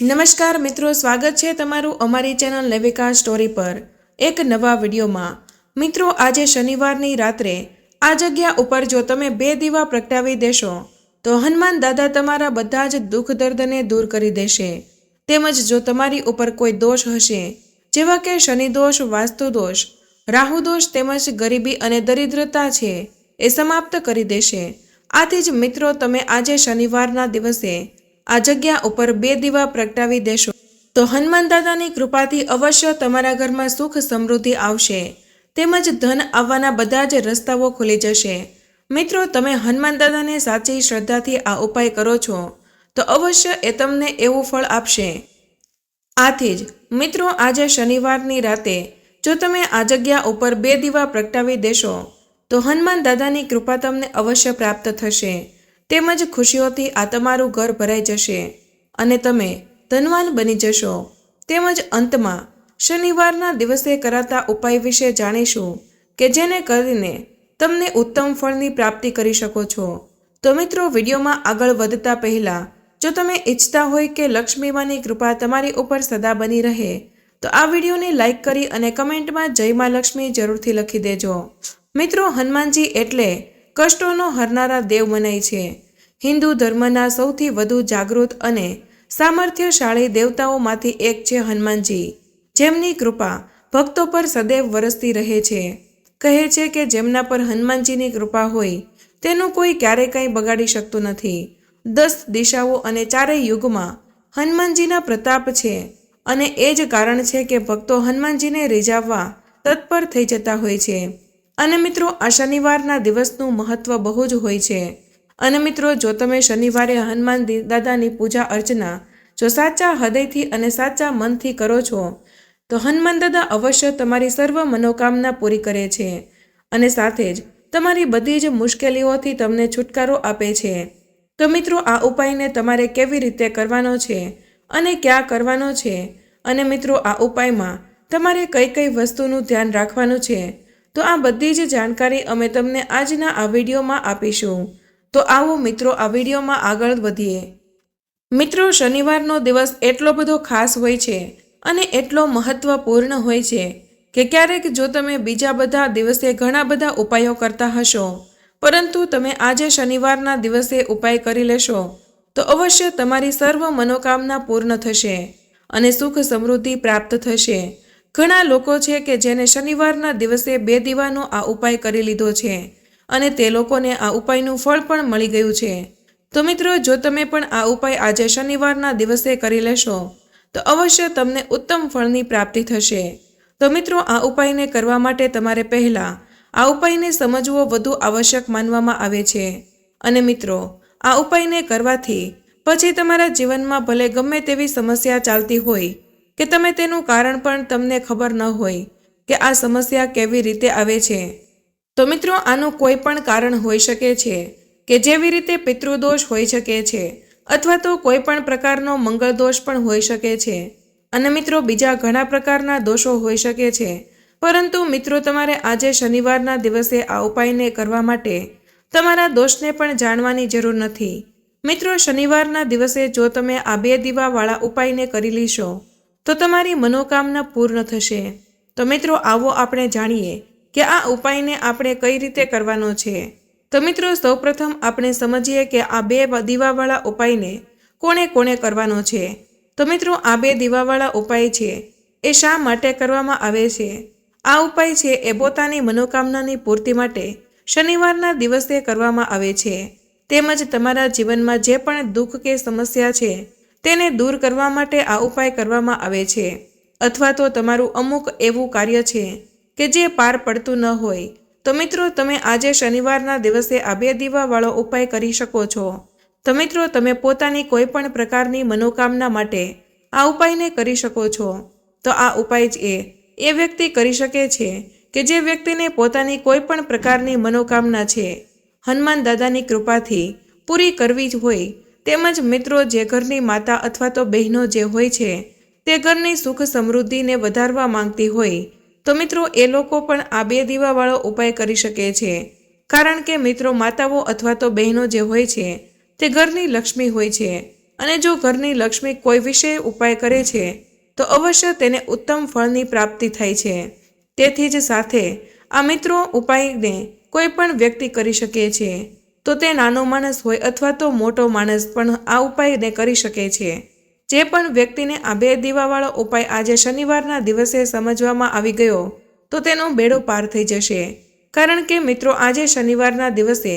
નમસ્કાર મિત્રો, સ્વાગત છે તમારું અમારી ચેનલ લેવિકા સ્ટોરી પર. એક નવા વિડીયોમાં. મિત્રો, આજે શનિવારની રાત્રે આ જગ્યા ઉપર જો તમે બે દીવા પ્રગટાવી દેશો, તો હનુમાન દાદા તમારા બધા જ દુઃખ દર્દને દૂર કરી દેશે. તેમજ જો તમારી ઉપર કોઈ દોષ હશે, જેવા કે શનિદોષ વાસ્તુદોષ રાહુદોષ રાહુ દોષ તેમજ ગરીબી અને દરિદ્રતા છે, એ સમાપ્ત કરી દેશે. આથી જ મિત્રો, તમે આજે શનિવારના દિવસે આ જગ્યા ઉપર બે દીવા પ્રગટાવી દેશો. તો હનુમાન દાદાની કૃપાથી અવશ્ય તમારા ઘરમાં સુખ સમૃદ્ધિ આવશે. તેમજ ધન આવવાના બધા જ રસ્તાઓ ખુલી જશે. મિત્રો, તમે હનુમાન દાદાને સાચી શ્રદ્ધાથી આ ઉપાય કરો છો, તો અવશ્ય એ તમને એવું ફળ આપશે. આથી જ, મિત્રો, આજે શનિવારની રાતે, જો તમે આ જગ્યા ઉપર બે દીવા પ્રગટાવી દેશો, તો હનુમાન દાદાની કૃપા તમને અવશ્ય પ્રાપ્ત થશે. તેમજ ખુશીઓથી આ તમારું ઘર ભરાઈ જશે અને તમે ધનવાન બની જશો. તેમજ અંતમાં શનિવારના દિવસે કરાતા ઉપાય વિશે જાણીશું કે જેને કરીને તમને ઉત્તમ ફળની પ્રાપ્તિ કરી શકો છો. તો મિત્રો, વિડીયોમાં આગળ વધતા પહેલાં, જો તમે ઈચ્છતા હોય કે લક્ષ્મીમાની કૃપા તમારી ઉપર સદા બની રહે, તો આ વિડીયોને લાઈક કરી અને કમેન્ટમાં જય મા લક્ષ્મી જરૂરથી લખી દેજો. મિત્રો, હનુમાનજી એટલે કષ્ટોનો હરનારા દેવ મનાય છે. હિન્દુ ધર્મના સૌથી વધુ જાગૃત અને સામર્થ્યશાળી દેવતાઓમાંથી એક છે હનુમાનજી. જેમની કૃપા ભક્તો પર સદૈવ વરસતી રહે છે. કહે છે કે જેમના પર હનુમાનજીની કૃપા હોય, તેનું કોઈ ક્યારેય કંઈ બગાડી શકતું નથી. દસ દિશાઓ અને ચારેય યુગમાં હનુમાનજીના પ્રતાપ છે અને એ જ કારણ છે કે ભક્તો હનુમાનજીને રીઝાવવા તત્પર થઈ જતા હોય છે. અને મિત્રો, આ શનિવારના દિવસનું મહત્વ બહુ જ હોય છે. અને મિત્રો, જો તમે શનિવારે હનુમાન દાદાની પૂજા અર્ચના જો સાચા હૃદયથી અને સાચા મનથી કરો છો, તો હનુમાન દાદા અવશ્ય તમારી સર્વ મનોકામના પૂરી કરે છે. અને સાથે જ તમારી બધી જ મુશ્કેલીઓથી તમને છુટકારો આપે છે. તો મિત્રો, આ ઉપાયને તમારે કેવી રીતે કરવાનો છે અને ક્યાં કરવાનો છે? અને મિત્રો, આ ઉપાયમાં તમારે કઈ કઈ વસ્તુનું ધ્યાન રાખવાનું છે? તો આ બધી જ જાણકારી અમે તમને આજના આ વિડીયોમાં આપીશું. તો આવો મિત્રો, આ વિડીયોમાં આગળ વધીએ. મિત્રો, શનિવારનો દિવસ એટલો બધો ખાસ હોય છે અને એટલો મહત્વપૂર્ણ હોય છે કે ક્યારેક જો તમે બીજા બધા દિવસે ઘણા બધા ઉપાયો કરતા હશો, પરંતુ તમે આજે શનિવારના દિવસે ઉપાય કરી લેશો, તો અવશ્ય તમારી સર્વ મનોકામના પૂર્ણ થશે અને સુખ સમૃદ્ધિ પ્રાપ્ત થશે. ઘણા લોકો છે કે જેને શનિવારના દિવસે બે દીવાનો આ ઉપાય કરી લીધો છે અને તે લોકોને આ ઉપાયનું ફળ પણ મળી ગયું છે. તો મિત્રો, જો તમે પણ આ ઉપાય આજે શનિવારના દિવસે કરી લેશો, તો અવશ્ય તમને ઉત્તમ ફળની પ્રાપ્તિ થશે. તો મિત્રો, આ ઉપાયને કરવા માટે તમારે પહેલાં આ ઉપાયને સમજવો વધુ આવશ્યક માનવામાં આવે છે. અને મિત્રો, આ ઉપાયને કરવાથી પછી તમારા જીવનમાં ભલે ગમે તેવી સમસ્યા ચાલતી હોય, કે તમે તેનું કારણ પણ તમને ખબર ન હોય, કે આ સમસ્યા કેવી રીતે આવે છે. તો મિત્રો, આનું કોઈ પણ કારણ હોઈ શકે છે કે જેવી રીતે પિતૃદોષ હોઈ શકે છે અથવા તો કોઈ પણ પ્રકારનો મંગળ દોષ પણ હોઈ શકે છે. અને મિત્રો, બીજા ઘણા પ્રકારના દોષો હોઈ શકે છે. પરંતુ મિત્રો, તમારે આજે શનિવારના દિવસે આ ઉપાયને કરવા માટે તમારા દોષને પણ જાણવાની જરૂર નથી. મિત્રો, શનિવારના દિવસે જો તમે આ બે દીવાવાળા ઉપાયને કરી લેશો, તો તમારી મનોકામના પૂર્ણ થશે. તો મિત્રો, આવો આપણે જાણીએ કે આ ઉપાયને આપણે કઈ રીતે કરવાનો છે? તો મિત્રો, સૌપ્રથમ આપણે સમજીએ કે આ બે દીવાવાળા ઉપાયને કોણે કોણે કરવાનો છે? તો મિત્રો, આ બે દીવાવાળા ઉપાય છે, એ શા માટે કરવામાં આવે છે? આ ઉપાય છે, એ પોતાની મનોકામનાની પૂર્તિ માટે શનિવારના દિવસે કરવામાં આવે છે. તેમજ તમારા જીવનમાં જે પણ દુઃખ કે સમસ્યા છે, તેને દૂર કરવા માટે આ ઉપાય કરવામાં આવે છે. અથવા તો તમારું અમુક એવું કાર્ય છે કે જે પાર પડતું ન હોય. તો મિત્રો, તમે આજે શનિવારના દિવસે આ દીવાવાળો ઉપાય કરી શકો છો. તો મિત્રો, તમે પોતાની કોઈ પણ પ્રકારની મનોકામના માટે આ ઉપાયને કરી શકો છો. તો આ ઉપાય જ એ. એ વ્યક્તિ કરી શકે છે કે જે વ્યક્તિને પોતાની કોઈ પણ પ્રકારની મનોકામના છે. હનુમાન દાદાની કૃપાથી પૂરી કરવી જ હોય. તેમજ મિત્રો, જે ઘરની માતા અથવા તો બહેનો જે હોય છે, તે ઘરની સુખ સમૃદ્ધિને વધારવા માંગતી હોય તો મિત્રો, એ લોકો પણ આ બે દીવાવાળો ઉપાય કરી શકે છે. કારણ કે મિત્રો, માતાઓ અથવા તો બહેનો જે હોય છે, તે ઘરની લક્ષ્મી હોય છે. અને જો ઘરની લક્ષ્મી કોઈ વિશે ઉપાય કરે છે, તો અવશ્ય તેને ઉત્તમ ફળની પ્રાપ્તિ થાય છે. તેથી જ સાથે આ મિત્રો ઉપાયને કોઈ પણ વ્યક્તિ કરી શકે છે. તો તે નાનો માણસ હોય અથવા તો મોટો માણસ પણ આ ઉપાયને કરી શકે છે. જે પણ વ્યક્તિને આ બે દીવાવાળો ઉપાય આજે શનિવારના દિવસે સમજવામાં આવી ગયો, તો તેનો બેડો પાર થઈ જશે. કારણ કે મિત્રો, આજે શનિવારના દિવસે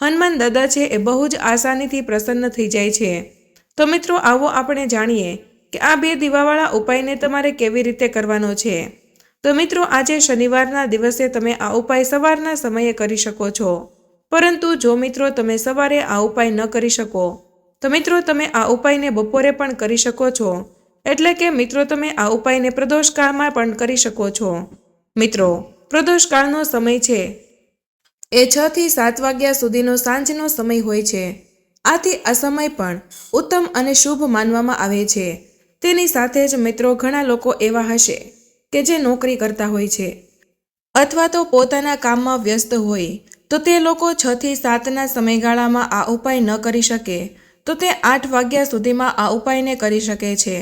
હનુમાન દાદા છે એ બહુ જ આસાનીથી પ્રસન્ન થઈ જાય છે. તો મિત્રો, આવો આપણે જાણીએ કે આ બે દીવાવાળા ઉપાયને તમારે કેવી રીતે કરવાનો છે. તો મિત્રો, આજે શનિવારના દિવસે તમે આ ઉપાય સવારના સમયે કરી શકો છો. પરંતુ જો મિત્રો, તમે સવારે આ ઉપાય ન કરી શકો તો મિત્રો, તમે આ ઉપાયને બપોરે પણ કરી શકો છો. એટલે કે મિત્રો, તમે આ ઉપાયને પ્રદોષકાળમાં પણ કરી શકો છો. મિત્રો, પ્રદોષકાળનો સમય છે. એ છ થી સાત વાગ્યા સુધીનો સાંજનો સમય હોય છે. આથી આ સમય પણ ઉત્તમ અને શુભ માનવામાં આવે છે. તેની સાથે જ મિત્રો, ઘણા લોકો એવા હશે કે જે નોકરી કરતા હોય છે. અથવા તો પોતાના કામમાં વ્યસ્ત હોય. તો તે લોકો છ થી સાતના સમયગાળામાં આ ઉપાય ન કરી શકે. તો તે આઠ વાગ્યા સુધીમાં આ ઉપાયને કરી શકે છે.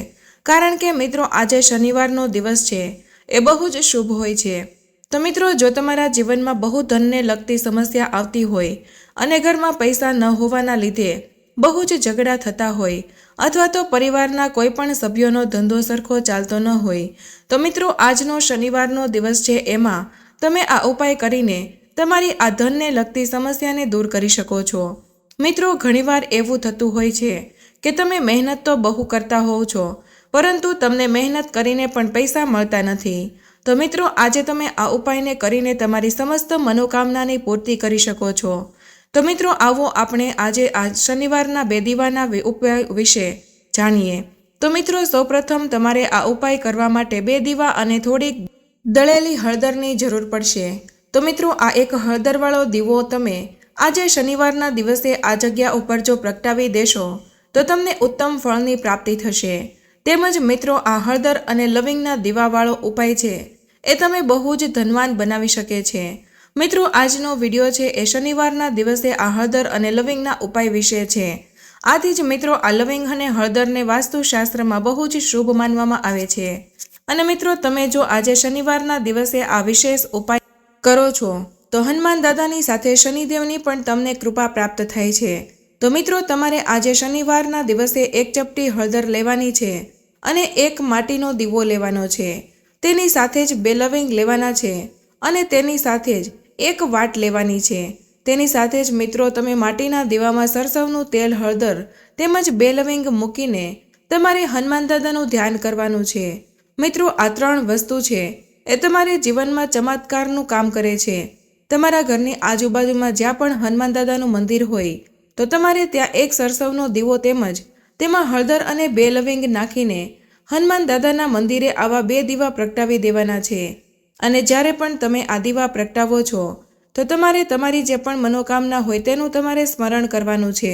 કારણ કે મિત્રો, આજે શનિવારનો દિવસ છે. એ બહુ જ શુભ હોય છે. તો મિત્રો, જો તમારા જીવનમાં બહુ ધનને લગતી સમસ્યા આવતી હોય અને ઘરમાં પૈસા ન હોવાના લીધે બહુ જ ઝઘડા થતા હોય અથવા તો પરિવારના કોઈ પણ સભ્યોનો ધંધો સરખો ચાલતો ન હોય, તો મિત્રો, આજનો શનિવારનો દિવસ છે એમાં તમે આ ઉપાય કરીને તમારી આ ધનને લગતી સમસ્યાને દૂર કરી શકો છો. મિત્રો, ઘણીવાર એવું થતું હોય છે કે તમે મહેનત તો બહુ કરતા હોવ છો, પરંતુ તમને મહેનત કરીને પણ પૈસા મળતા નથી. તો મિત્રો, આજે તમે આ ઉપાયને કરીને તમારી સમસ્ત મનોકામનાની પૂર્તિ કરી શકો છો. તો મિત્રો, આવો આપણે આજે આ શનિવારના બે દીવાના ઉપાય વિશે જાણીએ. તો મિત્રો, સૌપ્રથમ તમારે આ ઉપાય કરવા માટે બે દીવા અને થોડીક દળેલી હળદરની જરૂર પડશે. તો મિત્રો, આ એક હળદરવાળો દીવો તમે આજે શનિવારના દિવસે આ જગ્યા ઉપર જો પ્રગટાવી દેશો, તો તમને ઉત્તમ ફળની પ્રાપ્તિ થશે. તેમજ મિત્રો, આ હળદર અને લવિંગના દીવાવાળો ઉપાય છે, એ તમે બહુ જ ધનવાન બનાવી શકે છે. મિત્રો, આજનો વીડિયો છે એ શનિવારના દિવસે આ હળદર અને લવિંગના ઉપાય વિશે છે. આથી જ મિત્રો, આ લવિંગ અને હળદરને વાસ્તુશાસ્ત્રમાં બહુ જ શુભ માનવામાં આવે છે. અને મિત્રો, તમે જો આજે શનિવારના દિવસે આ વિશેષ ઉપાય કરો છો તો હનુમાન દાદાની સાથે શનિદેવની પણ તમને કૃપા પ્રાપ્ત થાય છે. તો મિત્રો, તમારે આજે શનિવારના દિવસે એક ચપટી હળદર લેવાની છે અને એક માટીનો દીવો લેવાનો છે. તેની સાથે જ બે લવિંગ લેવાના છે અને તેની સાથે જ એક વાટ લેવાની છે. તેની સાથે જ મિત્રો, તમે માટીના દીવામાં સરસવનું તેલ, હળદર તેમજ બે લવિંગ મૂકીને તમારે હનુમાન દાદાનું ધ્યાન કરવાનું છે. મિત્રો, આ ત્રણ વસ્તુ છે. એ તમારે જીવનમાં ચમત્કારનું કામ કરે છે. તમારા ઘરની આજુબાજુમાં જ્યાં પણ હનુમાન દાદાનું મંદિર હોય, તો તમારે ત્યાં એક સરસવનો દીવો તેમજ તેમાં હળદર અને બે લવિંગ નાખીને હનુમાન દાદાના મંદિરે આવા બે દીવા પ્રગટાવી દેવાના છે. અને જ્યારે પણ તમે આ દીવા પ્રગટાવો છો, તો તમારે તમારી જે પણ મનોકામના હોય તેનું તમારે સ્મરણ કરવાનું છે.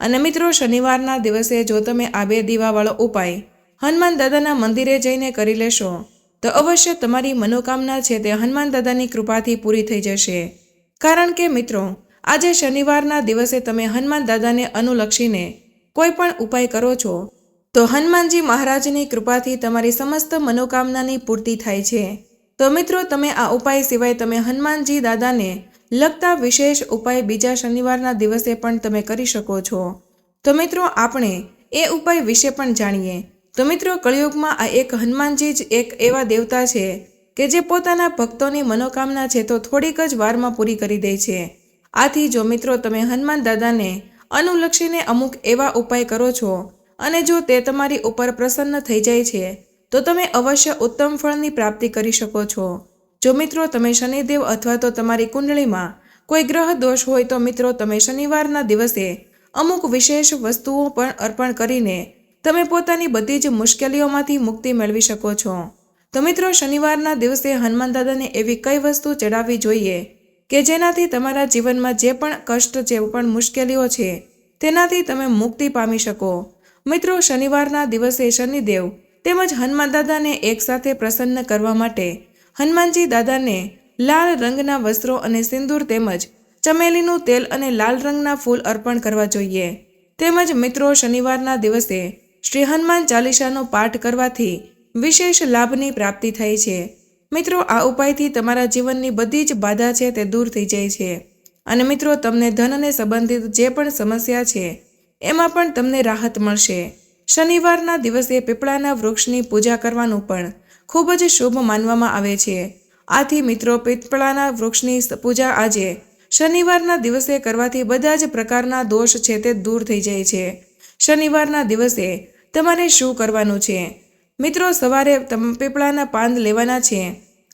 અને મિત્રો, શનિવારના દિવસે જો તમે આ બે દીવાવાળો ઉપાય હનુમાન દાદાના મંદિરે જઈને કરી લેશો તો અવશ્ય તમારી મનોકામના છે તે હનુમાન દાદાની કૃપાથી પૂરી થઈ જશે. કારણ કે મિત્રો, આજે શનિવારના દિવસે તમે હનુમાન દાદાને અનુલક્ષીને કોઈ પણ ઉપાય કરો છો, તો હનુમાનજી મહારાજની કૃપાથી તમારી સમસ્ત મનોકામનાની પૂર્તિ થાય છે. તો મિત્રો, તમે આ ઉપાય સિવાય તમે હનુમાનજી દાદાને લગતા વિશેષ ઉપાય બીજા શનિવારના દિવસે પણ તમે કરી શકો છો. તો મિત્રો, આપણે એ ઉપાય વિશે પણ જાણીએ. તો મિત્રો, કળિયુગમાં આ એક હનુમાનજી જ એક એવા દેવતા છે કે જે પોતાના ભક્તોની મનોકામના છે તો થોડીક જ વારમાં પૂરી કરી દે છે. આથી જો મિત્રો, તમે હનુમાન દાદાને અનુલક્ષીને અમુક એવા ઉપાય કરો છો અને જો તે તમારી ઉપર પ્રસન્ન થઈ જાય છે, તો તમે અવશ્ય ઉત્તમ ફળની પ્રાપ્તિ કરી શકો છો. જો મિત્રો, તમે શનિદેવ અથવા તો તમારી કુંડળીમાં કોઈ ગ્રહ દોષ હોય તો મિત્રો, તમે શનિવારના દિવસે અમુક વિશેષ વસ્તુઓ પણ અર્પણ કરીને તમે પોતાની બધી જ મુશ્કેલીઓમાંથી મુક્તિ મેળવી શકો છો. તો મિત્રો, શનિવારના દિવસે હનુમાન દાદાને એવી કઈ વસ્તુ ચડાવવી જોઈએ કે જેનાથી તમારા જીવનમાં જે પણ કષ્ટ, જે પણ મુશ્કેલીઓ છે, તેનાથી તમે મુક્તિ પામી શકો. મિત્રો, શનિવારના દિવસે શનિદેવ તેમજ હનુમાન દાદાને એકસાથે પ્રસન્ન કરવા માટે હનુમાનજી દાદાને લાલ રંગના વસ્ત્રો અને સિંદૂર તેમજ ચમેલીનું તેલ અને લાલ રંગના ફૂલ અર્પણ કરવા જોઈએ. તેમજ મિત્રો, શનિવારના દિવસે શ્રી હનુમાન ચાલીસાનો પાઠ કરવાથી વિશેષ લાભની પ્રાપ્તિ થાય છે. મિત્રો, આ ઉપાયથી તમારા જીવનની બધી જ બાધા છે તે દૂર થઈ જાય છે. અને મિત્રો, તમને ધનને સંબંધિત જે પણ સમસ્યા છે, એમાં પણ તમને રાહત મળશે. શનિવારના દિવસે પીપળાના વૃક્ષની પૂજા કરવાનું પણ ખૂબ જ શુભ માનવામાં આવે છે. આથી મિત્રો, પીપળાના વૃક્ષની પૂજા આજે શનિવારના દિવસે કરવાથી બધા જ પ્રકારના દોષ છે તે દૂર થઈ જાય છે. શનિવારના દિવસે તમારે શું કરવાનું છે? મિત્રો, સવારે પીપળાના પાંદ લેવાના છે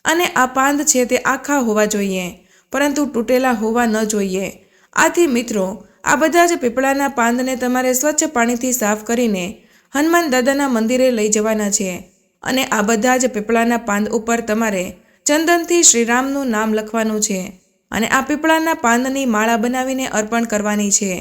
અને આ પાંદ છે તે આખા હોવા જોઈએ, પરંતુ તૂટેલા હોવા ન જોઈએ. આથી મિત્રો, આ બધા જ પીપળાના પાંદને તમારે સ્વચ્છ પાણીથી સાફ કરીને હનુમાન દાદાના મંદિરે લઈ જવાના છે અને આ બધા જ પીપળાના પાંદ ઉપર તમારે ચંદનથી શ્રીરામનું નામ લખવાનું છે અને આ પીપળાના પાંદની માળા બનાવીને અર્પણ કરવાની છે.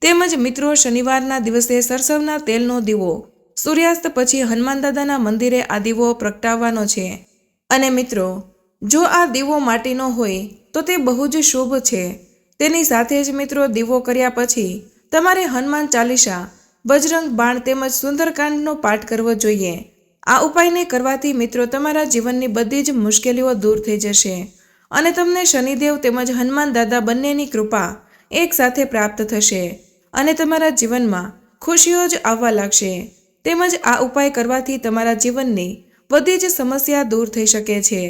તેમજ મિત્રો, શનિવારના દિવસે સરસવના તેલનો દીવો. સૂર્યાસ્ત પછી હનુમાન દાદાના મંદિરે આ દીવો પ્રગટાવવાનો છે. અને મિત્રો, જો આ દીવો માટીનો હોય, તો તે બહુ જ શુભ છે. તેની સાથે જ મિત્રો, દીવો કર્યા પછી તમારે હનુમાન ચાલીસા, બજરંગ બાણ તેમજ સુંદરકાંડનો પાઠ કરવો જોઈએ. આ ઉપાયને કરવાથી મિત્રો, તમારા જીવનની બધી જ મુશ્કેલીઓ દૂર થઈ જશે. અને તમને શનિદેવ તેમજ હનુમાન દાદા બંનેની કૃપા એકસાથે પ્રાપ્ત થશે. અને તમારા જીવનમાં ખુશીઓ જ આવવા લાગશે. તેમજ આ ઉપાય કરવાથી તમારા જીવનની બધી જ સમસ્યા દૂર થઈ શકે છે.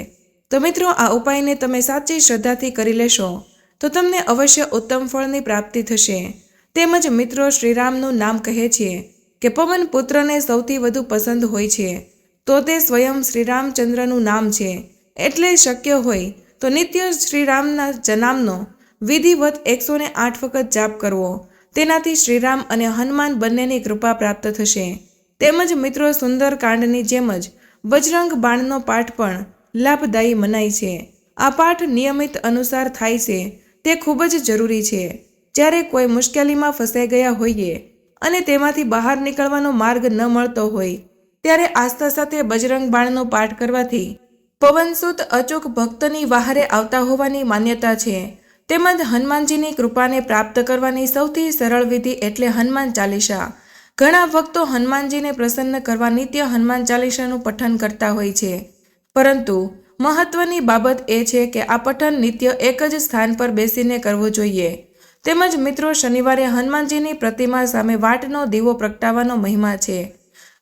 તો મિત્રો, આ ઉપાયને તમે સાચી શ્રદ્ધાથી કરી લેશો, તો તમને અવશ્ય ઉત્તમ ફળની પ્રાપ્તિ થશે. તેમજ મિત્રો, શ્રીરામનું નામ કહે છે કે પવન પુત્રને સૌથી વધુ પસંદ હોય છે. તો તે સ્વયં શ્રીરામચંદ્રનું નામ છે. એટલે શક્ય હોય તો નિત્ય શ્રીરામના જનામનો વિધિવત એકસો ને આઠ વખત જાપ કરવો તેનાથી શ્રીરામ અને હનુમાન બંનેની કૃપા પ્રાપ્ત થશે. તેમજ મિત્રો સુંદર કાંડની જેમ જ બજરંગ બાણનો પાઠ પણ લાભદાયી મનાય છે. આ પાઠ નિયમિત અનુસાર થાય છે. તે ખૂબ જ જરૂરી છે. જ્યારે કોઈ મુશ્કેલીમાં ફસાઈ ગયા હોઈએ અને તેમાંથી બહાર નીકળવાનો માર્ગ ન મળતો હોય, ત્યારે આસ્થા સાથે બજરંગ બાણનો પાઠ કરવાથી પવનસુત અચૂક ભક્તની વહારે આવતા હોવાની માન્યતા છે. તેમજ હનુમાનજીની કૃપાને પ્રાપ્ત કરવાની સૌથી સરળ વિધિ એટલે હનુમાન ચાલીસા. ઘણા ભક્તો હનુમાનજીને પ્રસન્ન કરવા નિત્ય હનુમાન ચાલીસાનું પઠન કરતા હોય છે. પરંતુ મહત્વની બાબત એ છે કે આ પઠન નિત્ય એક જ સ્થાન પર બેસીને કરવું જોઈએ. તેમજ મિત્રો, શનિવારે હનુમાનજીની પ્રતિમા સામે વાટનો દીવો પ્રગટાવવાનો મહિમા છે.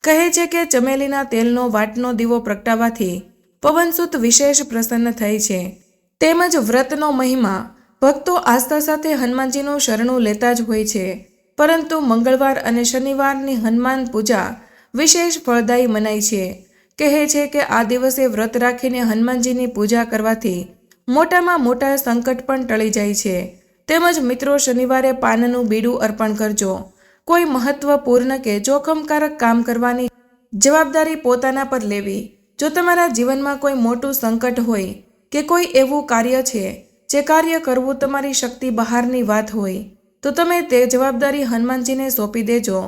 કહે છે કે ચમેલીના તેલનો વાટનો દીવો પ્રગટાવવાથી પવનસુત વિશેષ પ્રસન્ન થાય છે. તેમજ વ્રતનો મહિમા ભક્તો આસ્થા સાથે હનુમાનજીનું શરણું લેતા જ હોય છે. પરંતુ મંગળવાર અને શનિવારની હનુમાન પૂજા વિશેષ ફળદાયી મનાય છે. કહે છે કે આ દિવસે વ્રત રાખીને હનુમાનજીની પૂજા કરવાથી મોટામાં મોટા સંકટ પણ ટળી જાય છે. તેમજ મિત્રો શનિવારે પાનનું બીડું અર્પણ કરજો. કોઈ મહત્વપૂર્ણ કે જોખમકારક કામ કરવાની જવાબદારી પોતાના પર લેવી. જો તમારા જીવનમાં કોઈ મોટું સંકટ હોય કે કોઈ એવું કાર્ય છે જે કાર્ય કરવું તમારી શક્તિ બહારની વાત હોય, તો તમે તે જવાબદારી હનુમાનજીને સોંપી દેજો.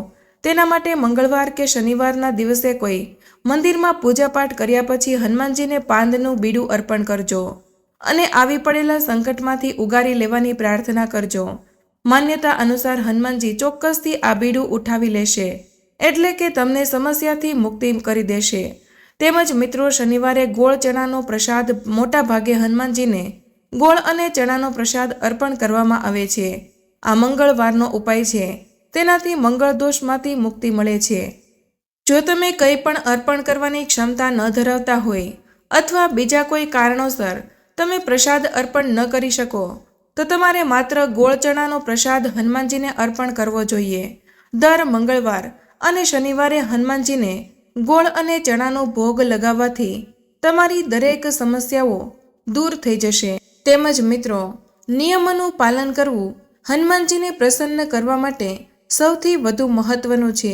તેના માટે મંગળવાર કે શનિવારના દિવસે કોઈ મંદિરમાં પૂજાપાઠ કર્યા પછી હનુમાનજીને પાંદનું બીડું અર્પણ કરજો અને આવી પડેલા સંકટમાંથી ઉગારી લેવાની પ્રાર્થના કરજો. માન્યતા અનુસાર હનુમાનજી ચોક્કસથી આ બીડું ઉઠાવી લેશે, એટલે કે તમને સમસ્યાથી મુક્તિ કરી દેશે. તેમજ મિત્રો, શનિવારે ગોળ ચણાનો પ્રસાદ મોટા ભાગે હનુમાનજીને ગોળ અને ચણાનો પ્રસાદ અર્પણ કરવામાં આવે છે. આ મંગળવારનો ઉપાય છે. તેનાથી મંગળ દોષમાંથી મુક્તિ મળે છે. જો તમે કંઈ પણ અર્પણ કરવાની ક્ષમતા ન ધરાવતા હોય અથવા બીજા કોઈ કારણોસર તમે પ્રસાદ અર્પણ ન કરી શકો, તો તમારે માત્ર ગોળ ચણાનો પ્રસાદ હનુમાનજીને અર્પણ કરવો જોઈએ. દર મંગળવાર અને શનિવારે હનુમાનજીને ગોળ અને ચણાનો ભોગ લગાવવાથી તમારી દરેક સમસ્યાઓ દૂર થઈ જશે. તેમજ મિત્રો, નિયમોનું પાલન કરવું હનુમાનજીને પ્રસન્ન કરવા માટે સૌથી વધુ મહત્વનું છે.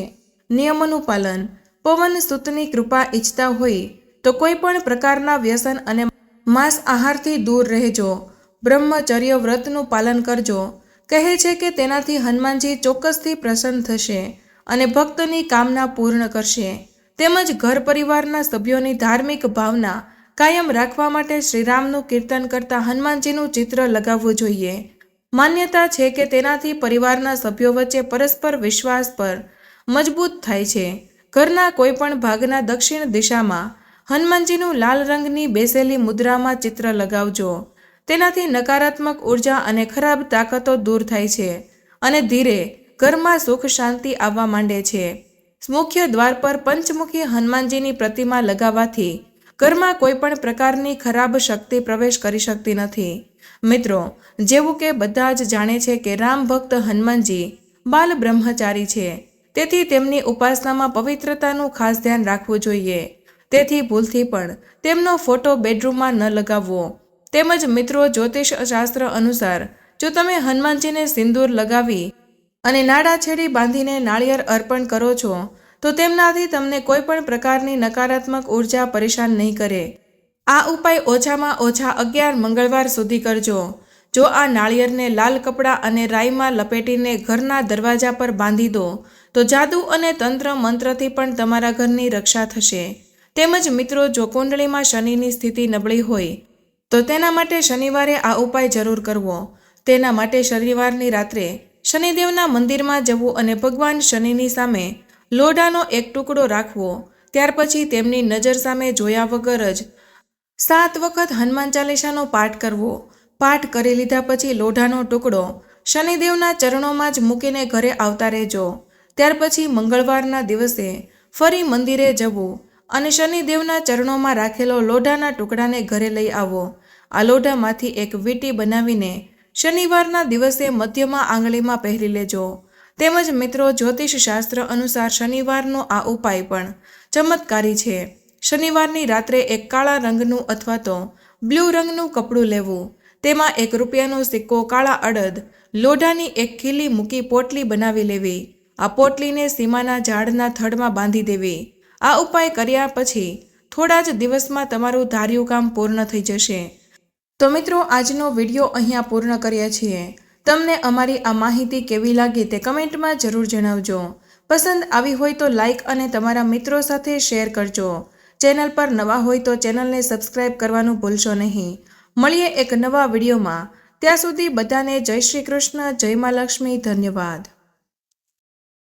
નિયમોનું પાલન. પવન સુતની કૃપા ઈચ્છતા હોય તો કોઈ પણ પ્રકારના વ્યસન અને માંસ આહારથી દૂર રહેજો. બ્રહ્મચર્ય વ્રતનું પાલન કરજો. કહે છે કે તેનાથી હનુમાનજી ચોક્કસથી પ્રસન્ન થશે અને ભક્તની કામના પૂર્ણ કરશે. તેમજ ઘર પરિવારના સભ્યોની ધાર્મિક ભાવના કાયમ રાખવા માટે શ્રીરામનું કીર્તન કરતા હનુમાનજીનું ચિત્ર લગાવવું જોઈએ. માન્યતા છે કે તેનાથી પરિવારના સભ્યો વચ્ચે પરસ્પર વિશ્વાસ પર મજબૂત થાય છે. ઘરના કોઈપણ ભાગના દક્ષિણ દિશામાં હનુમાનજીનું લાલ રંગની બેસેલી મુદ્રામાં ચિત્ર લગાવજો. તેનાથી નકારાત્મક ઊર્જા અને ખરાબ તાકાતો દૂર થાય છે અને ધીરે ઘરમાં સુખ શાંતિ આવવા માંડે છે. મુખ્ય દ્વાર પર પંચમુખી હનુમાનજીની પ્રતિમા લગાવવાથી ઘરમાં કોઈ પણ પ્રકારની ખરાબ શક્તિ પ્રવેશ કરી શકતી નથી. મિત્રો, જેવું કે બધા જ જાણે છે કે રામ ભક્ત હનુમાનજી બાલ બ્રહ્મચારી છે. તેથી તેમની ઉપાસનામાં પવિત્રતાનું ખાસ ધ્યાન રાખવું જોઈએ. તેથી ભૂલથી પણ તેમનો ફોટો બેડરૂમમાં ન લગાવવો. તેમજ મિત્રો જ્યોતિષ શાસ્ત્ર અનુસાર જો તમે હનુમાનજીને સિંદૂર લગાવી અને નાડા છેડી બાંધીને નાળિયેર અર્પણ કરો છો તો તેમનાથી તમને કોઈ પણ પ્રકારની નકારાત્મક ઊર્જા પરેશાન નહીં કરે. આ ઉપાય ઓછામાં ઓછા અગિયાર મંગળવાર સુધી કરજો. જો આ નાળિયેરને લાલ કપડાં અને રાઈમાં લપેટીને ઘરના દરવાજા પર બાંધી દો, તો જાદુ અને તંત્ર મંત્રથી પણ તમારા ઘરની રક્ષા થશે. તેમજ મિત્રો, જો કુંડળીમાં શનિની સ્થિતિ નબળી હોય, તો તેના માટે શનિવારે આ ઉપાય જરૂર કરવો. તેના માટે શનિવારની રાત્રે શનિદેવના મંદિરમાં જવું અને ભગવાન શનિની સામે લોઢાનો એક ટુકડો રાખવો, ત્યાર પછી તેમની નજર સામે જોયા વગર જ સાત વખત હનુમાન ચાલીસાનો પાઠ કરવો. પાઠ કરી લીધા પછી લોઢાનો ટુકડો શનિદેવના ચરણોમાં જ મૂકીને ઘરે આવતા રહેજો. ત્યાર પછી મંગળવારના દિવસે ફરી મંદિરે જવું અને શનિદેવના ચરણોમાં રાખેલો લોઢાના ટુકડાને ઘરે લઈ આવો. આ લોઢામાંથી એક વીંટી બનાવીને શનિવારના દિવસે મધ્યમાં આંગળીમાં પહેરી લેજો. તેમજ મિત્રો જ્યોતિષ શાસ્ત્ર અનુસાર શનિવારનો આ ઉપાય પણ ચમત્કારી છે. શનિવારની રાત્રે એક કાળા રંગનું અથવા તો બ્લુ રંગનું કપડું લેવું, તેમાં એક રૂપિયાનો સિક્કો કાળા અડદ, લોઢાની એક ખીલી મૂકી પોટલી બનાવી લેવી, આ પોટલીને સીમાના ઝાડના થડમાં બાંધી દેવી. આ ઉપાય કર્યા પછી થોડા જ દિવસમાં તમારું ધાર્યું કામ પૂર્ણ થઈ જશે. તો મિત્રો, આજનો વીડિયો અહીંયા પૂર્ણ કરીએ છીએ. તમને અમારી આ માહિતી કેવી લાગી તે કમેન્ટમાં જરૂર જણાવજો. પસંદ આવી હોય તો લાઈક અને તમારા મિત્રો સાથે શેર કરજો. ચેનલ પર નવા હોય તો ચેનલને સબસ્ક્રાઇબ કરવાનું ભૂલશો નહીં. મળીએ એક નવા વિડીયોમાં. ત્યાં સુધી બધાને જય શ્રી કૃષ્ણ, જય મા લક્ષ્મી, ધન્યવાદ.